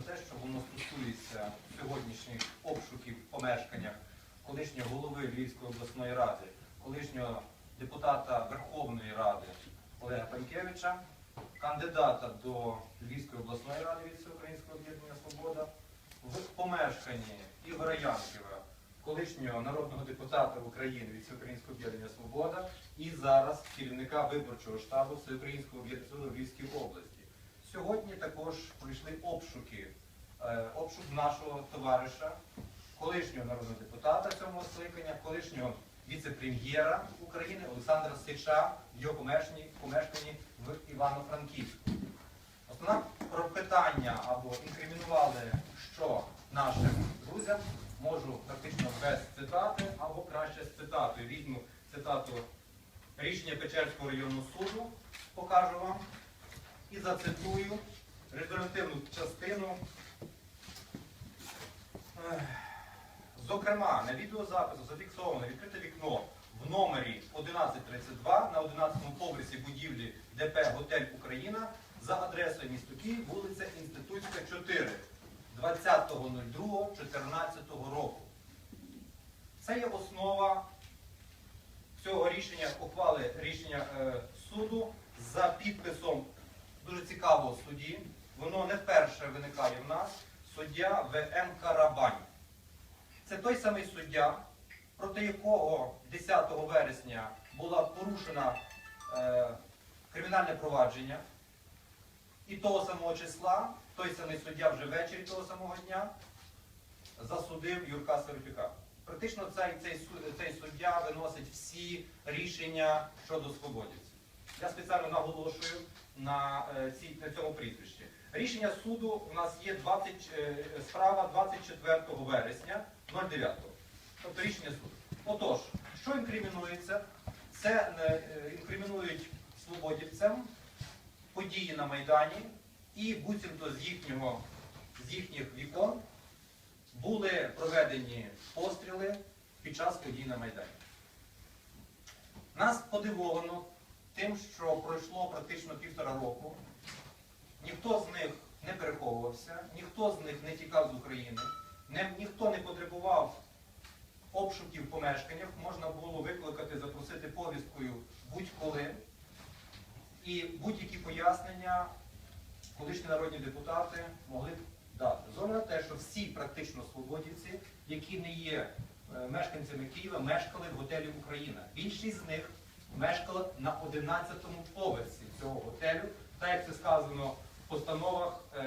на те, що воно стосується сьогоднішніх обшуків в помешканнях колишнього голови Львівської обласної ради, колишнього депутата Верховної Ради Олега Панькевича, кандидата до Львівської обласної ради від Всеукраїнського об'єднання Свобода, в помешканні Ігоря Янківа, колишнього народного депутата України від Всеукраїнського об'єднання Свобода і зараз керівника виборчого штабу Всеукраїнського об'єднання Львівській області. Сьогодні також пройшли обшуки, е, обшук нашого товариша, колишнього народного депутата цього скликання, колишнього віце-прем'єра України Олександра Сича в його помешканні, помешканні в Івано-Франківську. Основне про питання або інкримінували, що нашим друзям можу практично без цитати, або краще з цитатою. Візьму цитату рішення Печерського районного суду, покажу вам і зацитую резолютивну частину. Зокрема, на відеозапису зафіксовано відкрите вікно в номері 1132 на 11 поверсі будівлі ДП Готель Україна за адресою місто Київ, вулиця Інститутська, 4, 20.02.14 року. Це є основа цього рішення, ухвали рішення е, суду за підписом дуже цікавого судді. Воно не вперше виникає в нас. Суддя В.М. Карабань. Це той самий суддя, проти якого 10 вересня була порушена е, кримінальне провадження. І того самого числа, той самий суддя вже ввечері того самого дня засудив Юрка Серфіка. Практично цей, цей, цей суддя виносить всі рішення щодо свободівців. Я спеціально наголошую на, е, цій, на цьому прізвищі. Рішення суду у нас є 20, е, справа 24 вересня 09. Тобто рішення суду. Отож, що інкримінується? Це е, інкримінують свободівцям події на Майдані і буцімто з їхнього з їхніх вікон були проведені постріли під час подій на Майдані. Нас подивовано тим, що пройшло практично півтора року. Ніхто з них не переховувався, ніхто з них не тікав з України, не- ніхто не потребував обшуків в помешканнях, можна було викликати, запросити повісткою будь-коли. І будь-які пояснення колишні народні депутати могли б дати. Зона на те, що всі практично свободівці, які не є е, мешканцями Києва, мешкали в готелі Україна. Більшість з них мешкала на 11-му поверсі цього готелю, так як це сказано в постановах. е,